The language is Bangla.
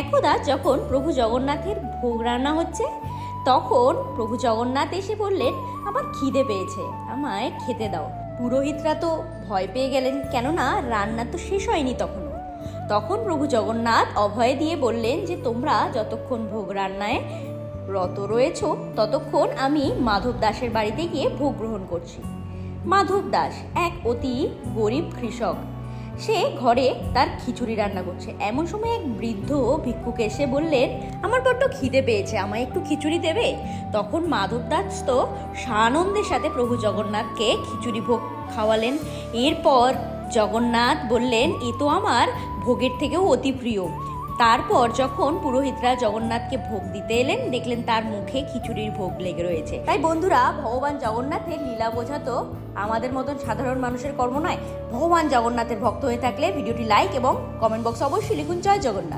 একদা যখন প্রভু জগন্নাথের ভোগ রান্না হচ্ছে, তখন প্রভু জগন্নাথ এসে বললেন, আমার খিদে পেয়েছে, আমায় খেতে দাও। পুরোহিতরা তো ভয় পেয়ে গেলেন, কেননা রান্না তো শেষ হয়নি তখনও। তখন প্রভু জগন্নাথ অভয় দিয়ে বললেন যে, তোমরা যতক্ষণ ভোগ রান্নায় রত রয়েছ, ততক্ষণ আমি মাধব দাসের বাড়িতে গিয়ে ভোগ গ্রহণ করছি। মাধব দাস, এক অতি গরিব কৃষক সে ঘরে তার খিচুড়ি রান্না করছে। এমন সময় এক বৃদ্ধ ভিক্ষুকে এসে বললেন, আমার বড্ড খিদে পেয়েছে, আমায় একটু খিচুড়ি দেবে? তখন মাধব দাস তো সানন্দের সাথে প্রভু জগন্নাথকে খিচুড়ি ভোগ খাওয়ালেন। এরপর জগন্নাথ বললেন, এ তো আমার ভোগের থেকেও অতি প্রিয়। তারপর যখন পুরোহিতরা জগন্নাথকে ভোগ দিতে এলেন, দেখলেন তার মুখে খিচুড়ির ভোগ লেগে রয়েছে। তাই বন্ধুরা, ভগবান জগন্নাথের লীলা বোঝা তো আমাদের মতন সাধারণ মানুষের কর্ম নয়। ভগবান জগন্নাথের ভক্ত হয়ে থাকলে ভিডিওটি লাইক এবং কমেন্ট বক্স অবশ্যই লিখুন, জয় জগন্নাথ